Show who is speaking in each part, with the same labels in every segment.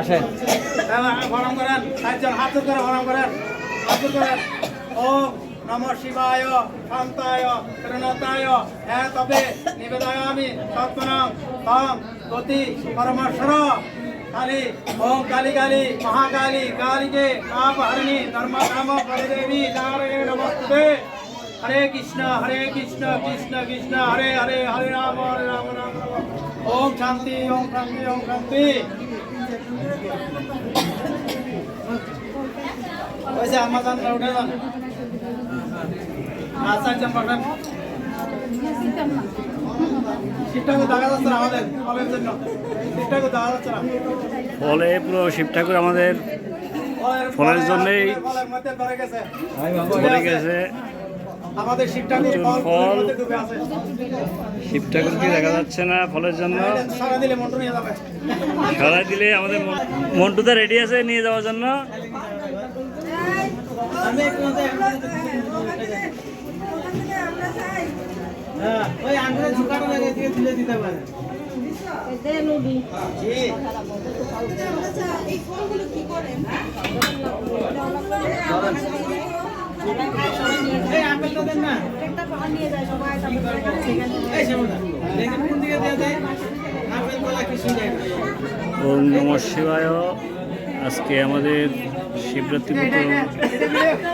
Speaker 1: আসেন হরম করেন চারজন হাত করে হরম করেন হাত করেন ও নম শিবায় শান্তায় প্রণতায় হ্যাঁ তবে নিবেদয় আমি সৎপনাম তম গতি পরমেশ্বর काली ओम काली काली महाकाली काली के आप हरणी धर्म धाम बलदेवी नारायण नमस्ते हरे कृष्णा हरे कृष्णा कृष्णा कृष्णा हरे हरे हरे राम हरे राम राम राम ওম শান্তি ওম শান্তি ওম শান্তি ওই যে আমাজনরা উঠে যান আসাইছেন পাঠান শিবঠাকুর দেখা যাচ্ছে আমাদের ফলের জন্য শিবঠাকুর দেখা যাচ্ছে না
Speaker 2: ফলে পুরো শিবঠাকুর আমাদের ফলের জন্যই গেছে
Speaker 1: আমাদের ফল
Speaker 2: শিবঠাকুরকে দেখা যাচ্ছে না ফলের জন্য সরাই দিলে আমাদের মন্টুদা রেডি আছে নিয়ে যাওয়ার জন্য এই
Speaker 1: হ্যাঁ,
Speaker 3: ফোনগুলো কি করেন
Speaker 1: ওম
Speaker 2: নম শিবায় আজকে আমাদের শিবরাত্রি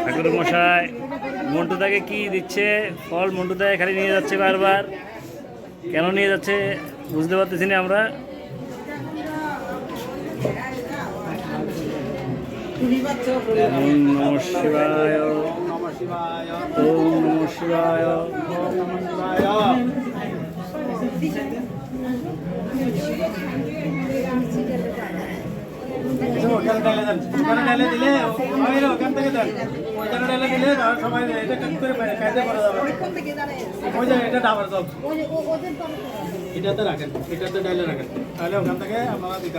Speaker 2: ঠাকুর মশাই মন্টুদাকে কি দিচ্ছে ফল মন্টুদাকে খালি নিয়ে যাচ্ছে বারবার কেন নিয়ে যাচ্ছে বুঝতে পারতেছি না আমরা নম শিবায় শিবায় ওম নম শিবায়
Speaker 1: ওখান থেকে দেন ওখানে ঢেলে দিলে ওখান থেকে দেন ওইখানে ঢেলে দিলে আর সবাই এটা কাজ করে পারে কাজে এটা ডাবার জব এটাতে রাখেন এটাতে ডাইলে রাখেন তাহলে ওখান থেকে আপনারা দিতে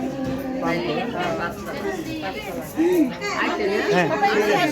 Speaker 3: হ্যাঁ